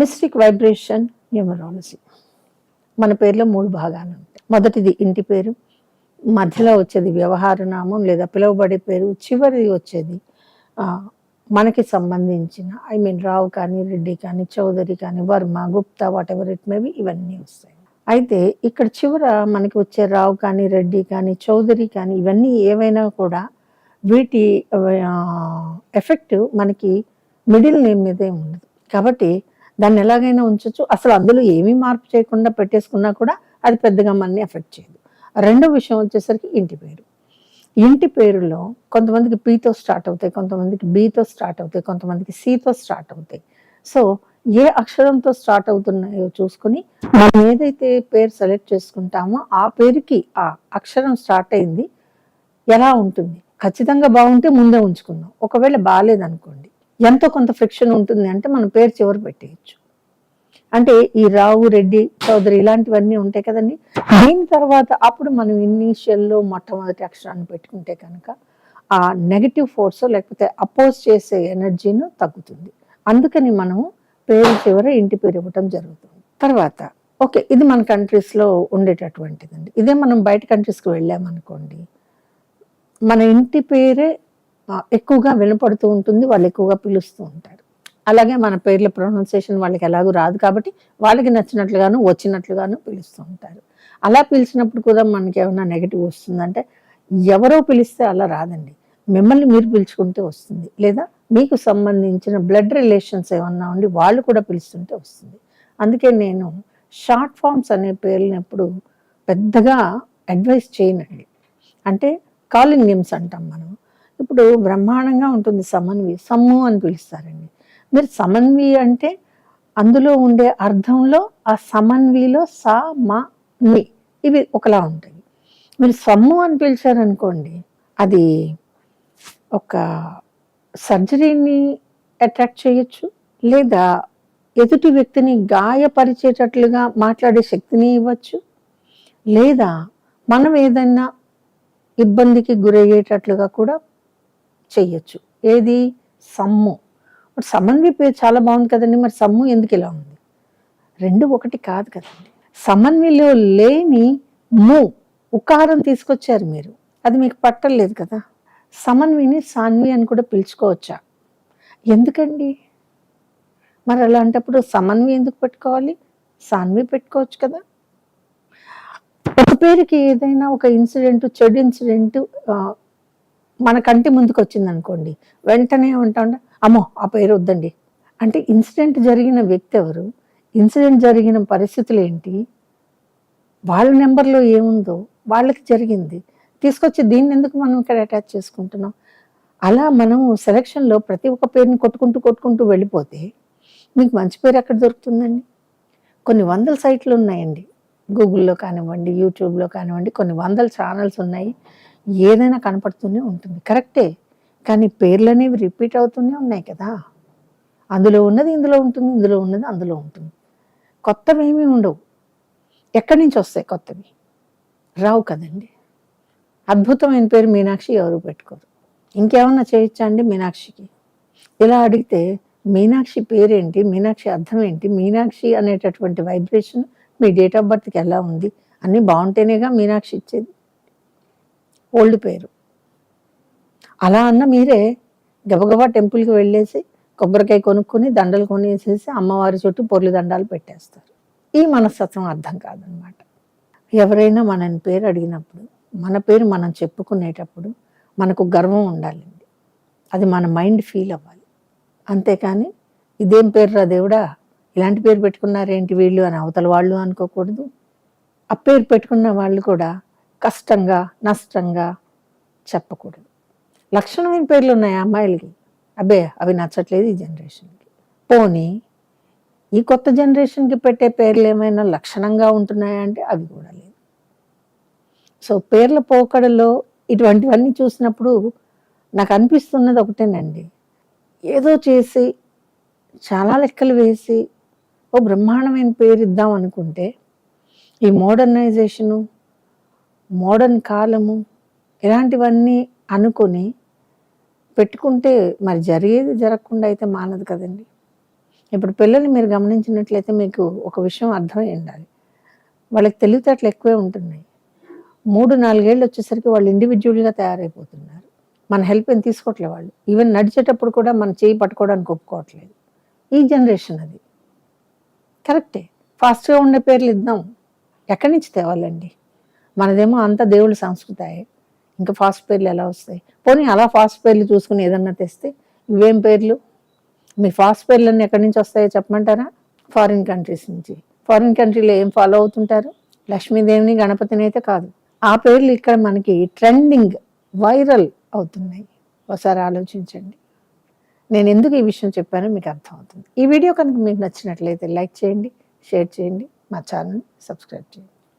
Mystic vibration numerology. మన పేర్లో మూడు భాగాలు ఉంటాయి. మొదటిది ఇంటి పేరు మధ్యలో వచ్చేది వ్యవహార నామం లేదా పిలువబడే పేరు చివరిది వచ్చేది మనకి సంబంధించిన ఐ మీన్ రావు కానీ రెడ్డి కానీ చౌదరి కానీ Varma Gupta whatever it maybe ఇవన్నీ వస్తాయి. అయితే ఇక్కడ చివర మనకి వచ్చే రావు కానీ రెడ్డి కానీ చౌదరి కానీ ఇవన్నీ ఏవైనా కూడా వీటి ఎఫెక్ట్ మనకి మిడిల్ నేమ్ మీదే ఉండదు. కాబట్టి దాన్ని ఎలాగైనా ఉంచవచ్చు అసలు అందులో ఏమీ మార్పు చేయకుండా పెట్టేసుకున్నా కూడా అది పెద్దగా మనని ఎఫెక్ట్ చేయదు. రెండో విషయం వచ్చేసరికి ఇంటి పేరు. ఇంటి పేరులో కొంతమందికి పీతో స్టార్ట్ అవుతాయి కొంతమందికి బీతో స్టార్ట్ అవుతాయి కొంతమందికి సితో స్టార్ట్ అవుతాయి. సో ఏ అక్షరంతో స్టార్ట్ అవుతున్నాయో చూసుకుని మనం ఏదైతే పేరు సెలెక్ట్ చేసుకుంటామో ఆ పేరుకి ఆ అక్షరం స్టార్ట్ అయింది. ఎలా ఉంటుంది? ఖచ్చితంగా బాగుంటే ముందే ఉంచుకుందాం. ఒకవేళ బాగాలేదనుకోండి ఎంతో కొంత ఫ్రిక్షన్ ఉంటుంది అంటే మన పేరు చివరి పెట్టేయచ్చు. అంటే ఈ రావు రెడ్డి చౌదరి ఇలాంటివన్నీ ఉంటాయి కదండి. దీని తర్వాత అప్పుడు మనం ఇనీషియల్లో మొట్టమొదటి అక్షరాన్ని పెట్టుకుంటే కనుక ఆ నెగటివ్ ఫోర్స్ లేకపోతే అపోజ్ చేసే ఎనర్జీను తగ్గుతుంది. అందుకని మనం పేరు చివర ఇంటి పేరు ఇవ్వటం జరుగుతుంది. తర్వాత ఓకే ఇది మన కంట్రీస్లో ఉండేటటువంటిదండి. ఇదే మనం బయట కంట్రీస్కి వెళ్ళామనుకోండి మన ఇంటి పేరే ఎక్కువగా వినపడుతూ ఉంటుంది వాళ్ళు ఎక్కువగా పిలుస్తూ ఉంటారు. అలాగే మన పేర్ల ప్రొనౌన్సియేషన్ వాళ్ళకి ఎలాగూ రాదు కాబట్టి వాళ్ళకి నచ్చినట్లుగాను వచ్చినట్లుగాను పిలుస్తూ ఉంటారు. అలా పిలిచినప్పుడు కూడా మనకి ఏమైనా నెగిటివ్ వస్తుందంటే ఎవరో పిలిస్తే అలా రాదండి. మిమ్మల్ని మీరు పిలుచుకుంటే వస్తుంది. లేదా మీకు సంబంధించిన బ్లడ్ రిలేషన్స్ ఏమన్నా ఉండి వాళ్ళు కూడా పిలుస్తుంటే వస్తుంది. అందుకే నేను షార్ట్ ఫామ్స్ అనే పేర్లనప్పుడు పెద్దగా అడ్వైస్ చేయనండి. అంటే కాలింగ్ నేమ్స్ అంటాం మనం. ఇప్పుడు బ్రహ్మాండంగా ఉంటుంది సమన్వి సమ్ము అని పిలుస్తారండి. మీరు సమన్వి అంటే అందులో ఉండే అర్థంలో ఆ సమన్విలో స మ ని ఇవి ఒకలా ఉంటాయి. మీరు సమ్ము అని పిలిచారనుకోండి అది ఒక సర్జరీని అట్రాక్ట్ చేయొచ్చు లేదా ఎదుటి వ్యక్తిని గాయపరిచేటట్లుగా మాట్లాడే శక్తిని ఇవ్వచ్చు లేదా మనం ఏదైనా ఇబ్బందికి గురయ్యేటట్లుగా కూడా చెయ్యొచ్చు ఏది? సమ్ము. మరి సమన్వి పేరు చాలా బాగుంది కదండి. మరి సమ్ము ఎందుకు ఇలా ఉంది? రెండు ఒకటి కాదు కదండి. సమన్విలో లేని ము ఉకారం తీసుకొచ్చారు మీరు. అది మీకు పట్టలేదు కదా. సమన్విని సాన్వి అని కూడా పిలుచుకోవచ్చా? ఎందుకండి? మరి అలాంటప్పుడు సమన్వి ఎందుకు పెట్టుకోవాలి? సాన్వి పెట్టుకోవచ్చు కదా. ఒక పేరుకి ఏదైనా ఒక ఇన్సిడెంట్ చెడు ఇన్సిడెంట్ మన కంటి ముందుకు వచ్చింది అనుకోండి వెంటనే ఉంటా. అమ్మో ఆ పేరు వద్దండి. అంటే ఇన్సిడెంట్ జరిగిన వ్యక్తి ఎవరు? ఇన్సిడెంట్ జరిగిన పరిస్థితులు ఏంటి? వాళ్ళ నెంబర్లో ఏముందో వాళ్ళకి జరిగింది. తీసుకొచ్చి దీన్ని ఎందుకు మనం ఇక్కడ అటాచ్ చేసుకుంటున్నాం? అలా మనం సెలక్షన్లో ప్రతి ఒక్క పేరుని కొట్టుకుంటూ కొట్టుకుంటూ వెళ్ళిపోతే మీకు మంచి పేరు ఎక్కడ దొరుకుతుందండి? కొన్ని వందల సైట్లు ఉన్నాయండి. గూగుల్లో కానివ్వండి యూట్యూబ్లో కానివ్వండి కొన్ని వందల ఛానల్స్ ఉన్నాయి. ఏదైనా కనపడుతూనే ఉంటుంది. కరెక్టే. కానీ పేర్లు అనేవి రిపీట్ అవుతూనే ఉన్నాయి కదా. అందులో ఉన్నది ఇందులో ఉంటుంది ఇందులో ఉన్నది అందులో ఉంటుంది. కొత్తవి ఏమీ ఉండవు. ఎక్కడి నుంచి వస్తాయి కొత్తవి? రావు కదండి. అద్భుతమైన పేరు మీనాక్షి ఎవరు పెట్టుకోరు. ఇంకేమన్నా చేయొచ్చా అండి మీనాక్షికి? ఇలా అడిగితే మీనాక్షి పేరేంటి మీనాక్షి అర్థం ఏంటి మీనాక్షి అనేటటువంటి వైబ్రేషన్ మీ డేట్ ఆఫ్ బర్త్కి ఎలా ఉంది అన్నీ బాగుంటేనేగా మీనాక్షి ఇచ్చేది. ఓల్డ్ పేరు. అలా అన్న మీరే గబగబా టెంపుల్కి వెళ్ళేసి కొబ్బరికాయ కొనుక్కొని దండలు కొనేసేసి అమ్మవారి చుట్టూ పొర్లు దండాలు పెట్టేస్తారు. ఈ మనస్తత్వం అర్థం కాదనమాట. ఎవరైనా మనని పేరు అడిగినప్పుడు మన పేరు మనం చెప్పుకునేటప్పుడు మనకు గర్వం ఉండాలండి. అది మన మైండ్ ఫీల్ అవ్వాలి. అంతేకాని ఇదేం పేరు రా దేవుడా? ఇలాంటి పేరు పెట్టుకున్నారేంటి వీళ్ళు అని అవతల వాళ్ళు అనుకోకూడదు. ఆ పేరు పెట్టుకున్న వాళ్ళు కూడా కష్టంగా నష్టంగా చెప్పకూడదు. లక్షణమైన పేర్లు ఉన్నాయి అమ్మాయిలకి. అబ్బే అవి నచ్చట్లేదు ఈ జనరేషన్కి. పోనీ ఈ కొత్త జనరేషన్కి పెట్టే పేర్లు ఏమైనా లక్షణంగా ఉంటున్నాయా అంటే అవి కూడా లేదు సో పేర్ల పోకడలో ఇటువంటివన్నీ చూసినప్పుడు నాకు అనిపిస్తున్నది ఒకటేనండి. ఏదో చేసి చాలా లెక్కలు వేసి ఓ బ్రహ్మాండమైన పేరు ఇద్దాం అనుకుంటే ఈ మోడర్నైజేషను మోడర్న్ కాలము ఇలాంటివన్నీ అనుకొని పెట్టుకుంటే మరి జరిగేది జరగకుండా అయితే మానదు కదండి. ఇప్పుడు పిల్లల్ని మీరు గమనించినట్లయితే మీకు ఒక విషయం అర్థమై ఉండాలి. వాళ్ళకి తెలివితేటలు ఎక్కువే ఉంటున్నాయి. మూడు నాలుగేళ్ళు వచ్చేసరికి వాళ్ళు ఇండివిజువల్గా తయారైపోతున్నారు. మన హెల్ప్ ఏం తీసుకోవట్లేదు వాళ్ళు. ఈవెన్ నడిచేటప్పుడు కూడా మన చేయి పట్టుకోవడానికి ఒప్పుకోవట్లేదు. ఈ జనరేషన్ అది. కరెక్టే ఫాస్ట్గా ఉండే పేర్లు ఇద్దాం. ఎక్కడి నుంచి తేవాలండి? మనదేమో అంత దేవుడి సంస్కృతి ఇంకా ఫాస్ట్ పేర్లు ఎలా వస్తాయి? పోనీ అలా ఫాస్ట్ పేర్లు చూసుకుని ఏదన్నా తెస్తే ఇవేం పేర్లు? మీ ఫాస్ట్ పేర్లన్నీ ఎక్కడి నుంచి వస్తాయో చెప్పమంటారా? ఫారిన్ కంట్రీస్ నుంచి. ఫారిన్ కంట్రీలో ఏం ఫాలో అవుతుంటారు? లక్ష్మీదేవిని గణపతిని అయితే కాదు. ఆ పేర్లు ఇక్కడ మనకి ట్రెండింగ్ వైరల్ అవుతున్నాయి. ఒకసారి ఆలోచించండి. నేను ఎందుకు ఈ విషయం చెప్పానో మీకు అర్థమవుతుంది. ఈ వీడియో కనుక మీకు నచ్చినట్లయితే లైక్ చేయండి షేర్ చేయండి మా ఛానల్ సబ్స్క్రైబ్ చేయండి.